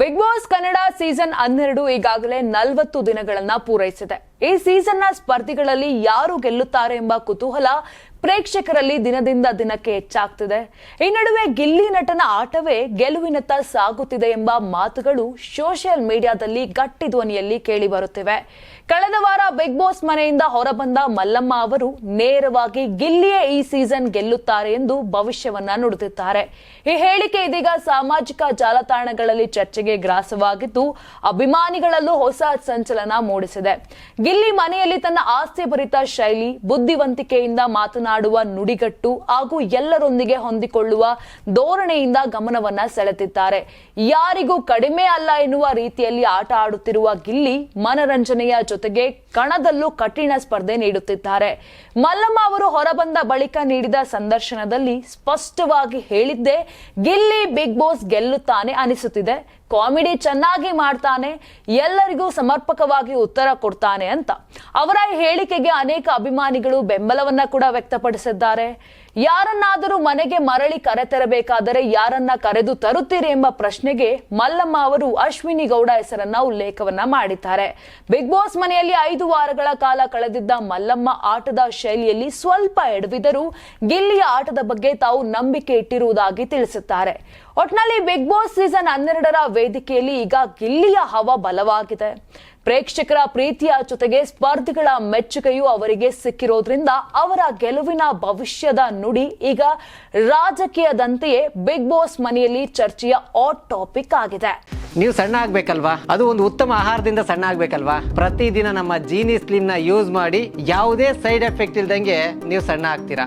Big boss Kannada season ಹನ್ನೆರಡು ಈಗಾಗಲೇ ನಲವತ್ತು ದಿನಗಳನ್ನ ಪೂರೈಸಿದೆ. ಈ ಸೀಸನ್ನ ಸ್ಪರ್ಧಿಗಳಲ್ಲಿ ಯಾರು ಗೆಲ್ಲುತ್ತಾರೆ ಎಂಬ ಕುತೂಹಲ ಪ್ರೇಕ್ಷಕರಲ್ಲಿ ದಿನದಿಂದ ದಿನಕ್ಕೆ ಹೆಚ್ಚಾಗ್ತಿದೆ. ಈ ನಡುವೆ ಗಿಲ್ಲಿ ನಟನ ಆಟವೇ ಗೆಲುವಿನತ್ತ ಸಾಗುತ್ತಿದೆ ಎಂಬ ಮಾತುಗಳು ಸೋಷಿಯಲ್ ಮೀಡಿಯಾದಲ್ಲಿ ಗಟ್ಟಿ ಧ್ವನಿಯಲ್ಲಿ ಕೇಳಿ ಬರುತ್ತಿವೆ ಕಳೆದ ವಾರ ಬಿಗ್ ಬಾಸ್ ಮನೆಯಿಂದ ಹೊರಬಂದ ಮಲ್ಲಮ್ಮ ಅವರು ನೇರವಾಗಿ ಗಿಲ್ಲಿಯೇ ಈ ಸೀಸನ್ ಗೆಲ್ಲುತ್ತಾರೆ ಎಂದು ಭವಿಷ್ಯವನ್ನ ನುಡಿದಿದ್ದಾರೆ. ಈ ಹೇಳಿಕೆ ಇದೀಗ ಸಾಮಾಜಿಕ ಜಾಲತಾಣಗಳಲ್ಲಿ ಚರ್ಚೆಗೆ ಗ್ರಾಸವಾಗಿದ್ದು, ಅಭಿಮಾನಿಗಳಲ್ಲೂ ಹೊಸ ಸಂಚಲನ ಮೂಡಿಸಿದೆ. ಗಿಲ್ಲಿ ಮನೆಯಲ್ಲಿ ತನ್ನ ಆಸ್ತಿ ಭರಿತ ಶೈಲಿ, ಬುದ್ಧಿವಂತಿಕೆಯಿಂದ ಮಾತನಾಡುವ ನುಡಿಗಟ್ಟು ಹಾಗೂ ಎಲ್ಲರೊಂದಿಗೆ ಹೊಂದಿಕೊಳ್ಳುವ ಧೋರಣೆಯಿಂದ ಗಮನವನ್ನ ಸೆಳೆತಿದ್ದಾರೆ ಯಾರಿಗೂ ಕಡಿಮೆ ಅಲ್ಲ ಎನ್ನುವ ರೀತಿಯಲ್ಲಿ ಆಟ ಆಡುತ್ತಿರುವ ಗಿಲ್ಲಿ ಮನರಂಜನೆಯ ಜೊತೆಗೆ ಕಣದಲ್ಲೂ ಕಠಿಣ ಸ್ಪರ್ಧೆ ನೀಡುತ್ತಿದ್ದಾರೆ. ಮಲ್ಲಮ್ಮ ಅವರು ಹೊರಬಂದ ಬಳಿಕ ನೀಡಿದ ಸಂದರ್ಶನದಲ್ಲಿ ಸ್ಪಷ್ಟವಾಗಿ ಹೇಳಿದ್ದೇ, ಗಿಲ್ಲಿ ಬಿಗ್ ಬಾಸ್ ಗೆಲ್ಲುತ್ತಾನೆ ಅನಿಸುತ್ತಿದೆ. ಕಾಮಿಡಿ ಚೆನ್ನಾಗಿ ಮಾಡ್ತಾನೆ, ಎಲ್ಲರಿಗೂ ಸಮರ್ಪಕವಾಗಿ ಉತ್ತರ ಕೊಡ್ತಾನೆ ಅಂತ. ಅವರ ಹೇಳಿಕೆಗೆ ಅನೇಕ ಅಭಿಮಾನಿಗಳು ಬೆಂಬಲವನ್ನ ಕೂಡ ವ್ಯಕ್ತಪಡಿಸಿದ್ದಾರೆ. ಯಾರನ್ನಾದರೂ ಮನೆಗೆ ಮರಳಿ ಕರೆತರಬೇಕಾದರೆ ಯಾರನ್ನ ಕರೆದು ತರುತ್ತೀರಿ ಎಂಬ ಪ್ರಶ್ನೆಗೆ ಮಲ್ಲಮ್ಮ ಅವರು ಅಶ್ವಿನಿ ಗೌಡ ಹೆಸರನ್ನ ಉಲ್ಲೇಖವನ್ನ ಮಾಡಿದ್ದಾರೆ. ಬಿಗ್ ಬಾಸ್ ಮನೆಯಲ್ಲಿ ಐದು ವಾರಗಳ ಕಾಲ ಕಳೆದಿದ್ದ ಮಲ್ಲಮ್ಮ ಆಟದ ಶೈಲಿಯಲ್ಲಿ ಸ್ವಲ್ಪ ಎಡವಿದರೂ ಗಿಲ್ಲಿಯ ಆಟದ ಬಗ್ಗೆ ತಾವು ನಂಬಿಕೆ ಇಟ್ಟಿರುವುದಾಗಿ ತಿಳಿಸುತ್ತಾರೆ. ಒಟ್ನಲ್ಲಿ ಬಿಗ್ ಬಾಸ್ ಸೀಸನ್ ಹನ್ನೆರಡರ ವೇದಿಕೆಯಲ್ಲಿ ಈಗ ಗಿಲ್ಲಿಯ ಹವ ಬಲವಾಗಿದೆ. ಪ್ರೇಕ್ಷಕರ ಪ್ರೀತಿಯ ಜೊತೆಗೆ ಸ್ಪರ್ಧಿಗಳ ಮೆಚ್ಚುಗೆಯೂ ಅವರಿಗೆ ಸಿಕ್ಕಿರೋದ್ರಿಂದ ಅವರ ಗೆಲುವಿನ ಭವಿಷ್ಯದ ನುಡಿ. ಈಗ ರಾಜಕೀಯದಂತೆಯೇ ಬಿಗ್ ಬಾಸ್ ಮನೆಯಲ್ಲಿ ಚರ್ಚೆಯ ಆಟ್ ಟಾಪಿಕ್ ಆಗಿದೆ. ನೀವು ಸಣ್ಣ ಆಗ್ಬೇಕಲ್ವಾ? ಅದು ಒಂದು ಉತ್ತಮ ಆಹಾರದಿಂದ ಸಣ್ಣ ಆಗ್ಬೇಕಲ್ವಾ? ಪ್ರತಿದಿನ ನಮ್ಮ ಜೀನಿ ಸ್ಲಿಮ್ನ ಯೂಸ್ ಮಾಡಿ ಯಾವುದೇ ಸೈಡ್ ಎಫೆಕ್ಟ್ ಇಲ್ದಂಗೆ ನೀವು ಸಣ್ಣ ಆಗ್ತೀರಾ?